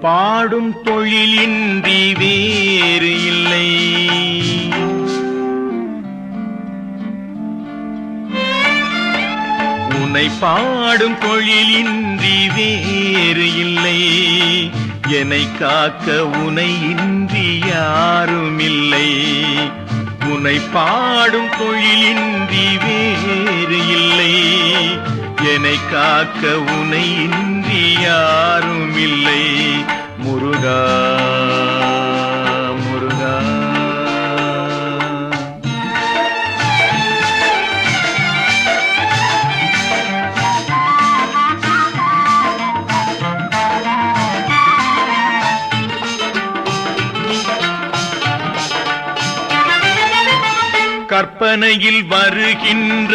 பாடும் தொழிலின்றி வேறு இல்லை. உன்னை பாடும் தொழிலின்றி வேறு இல்லை. என்னை காக்க உனை இன்றி யாரும் இல்லை உன்னை பாடும் தொழிலின்றி வேறு என்னை காக்க உனை இன்றி யாரும் இல்லை முருகா முருகா. கற்பனையில் வருகின்ற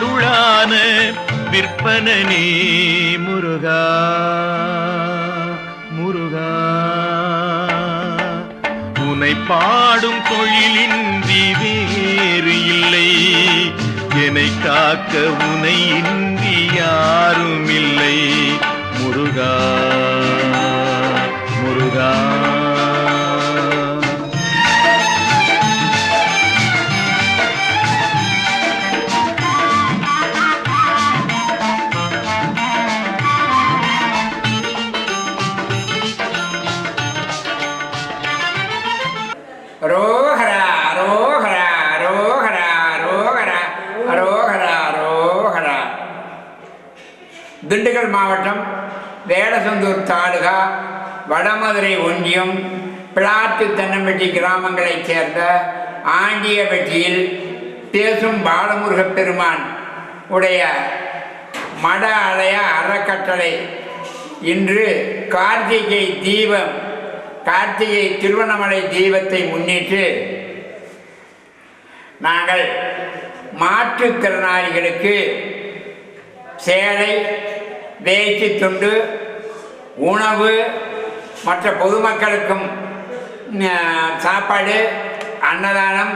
அருளான விற்பனனே முருகா முருகா. உனை பாடும் தொழிலின்றி வேறு இல்லை. என்னை காக்க உனை இன்றி யாரும் இல்லை ரோஹரா ரோஹரா ரோஹரா ரோஹரா ரோஹரா ரோஹரா. திண்டுக்கல் மாவட்டம் வேடசந்தூர் தாலுகா வடமதுரை ஒன்றியம் பிளாத்து தென்னம்பட்டி கிராமங்களைச் சேர்ந்த ஆண்டியபட்டியில் பேசும் பாலமுருகப் பெருமான் உடைய மட ஆலய அறக்கட்டளை. இன்று கார்த்திகை தீபம் கார்த்திகை திருவண்ணாமலை தீபத்தை முன்னிட்டு நாங்கள் மாற்றுத்திறனாளிகளுக்கு சேலை வேட்டி துண்டு உணவு மற்ற பொதுமக்களுக்கும் சாப்பாடு அன்னதானம்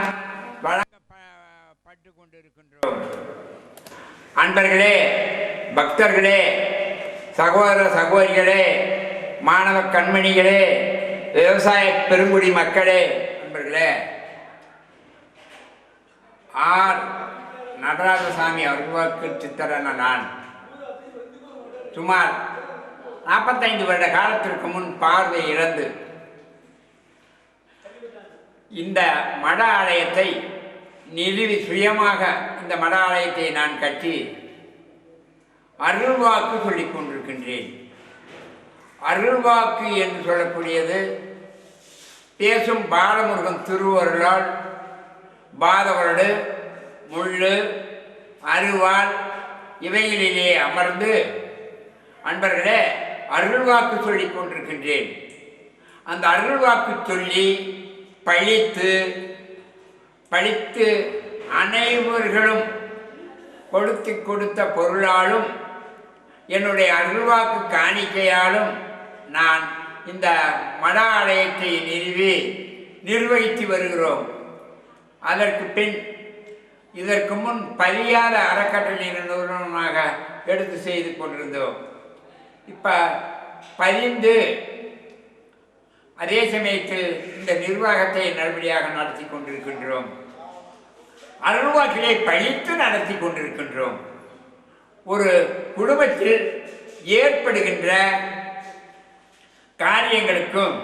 வழங்கப்பட்டு கொண்டிருக்கின்றோம். அன்பர்களே பக்தர்களே சகோதர சகோதரிகளே மாணவ கண்மணிகளே விவசாய பெருங்குடி மக்களே நண்பர்களே. ஆர். நடராஜசாமி அருவாக்கு சித்தரன நான். சுமார் நாற்பத்தைந்து வருட காலத்திற்கு முன் பார்வை இழந்து இந்த மட ஆலயத்தை நிறுவி சுயமாக இந்த மட ஆலயத்தை நான் கட்டி அருள்வாக்கு சொல்லிக் கொண்டிருக்கின்றேன். அருள்வாக்கு என்று சொல்லக்கூடியது. பேசும் பாலமுருகன் திருவருளால் பாதவரடு முள்ளு அருவாள் இவைகளிலே அமர்ந்து அன்பர்களே அருள்வாக்கு சொல்லிக் கொண்டிருக்கின்றேன். அந்த அருள்வாக்கு சொல்லி பழித்து பழித்து அனைவர்களும் கொடுத்து கொடுத்த பொருளாலும் என்னுடைய அருள்வாக்கு காணிக்கையாலும் நான் இந்த மட ஆலயத்தை நிறுவி நிர்வகித்து வருகிறோம். அதற்கு பின் இதற்கு முன் பலியாத அறக்கட்டளை நிறுவனமாக எடுத்து செய்து கொண்டிருந்தோம். இப்போ பதிந்து அதே சமயத்தில் இந்த நிர்வாகத்தை நல்லபடியாக நடத்தி கொண்டிருக்கின்றோம். அருள்வாக்கிலே பழித்து நடத்தி கொண்டிருக்கின்றோம். ஒரு குடும்பத்தில் ஏற்படுகின்ற காரியங்களுக்கும்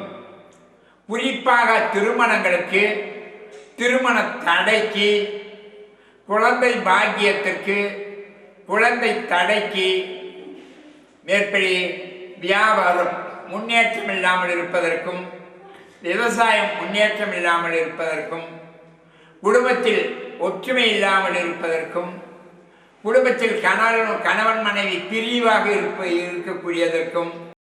குறிப்பாக திருமணங்களுக்கு திருமண தடைக்கு குழந்தை பாக்கியத்திற்கு குழந்தை தடைக்கு மேற்படி வியாபாரம் முன்னேற்றம் இல்லாமல் இருப்பதற்கும் விவசாயம் முன்னேற்றம் இல்லாமல் இருப்பதற்கும் குடும்பத்தில் ஒற்றுமை இல்லாமல் இருப்பதற்கும் குடும்பத்தில் கணவன் கணவன் மனைவி பிரிவாக இருப்ப இருக்கக்கூடியதற்கும்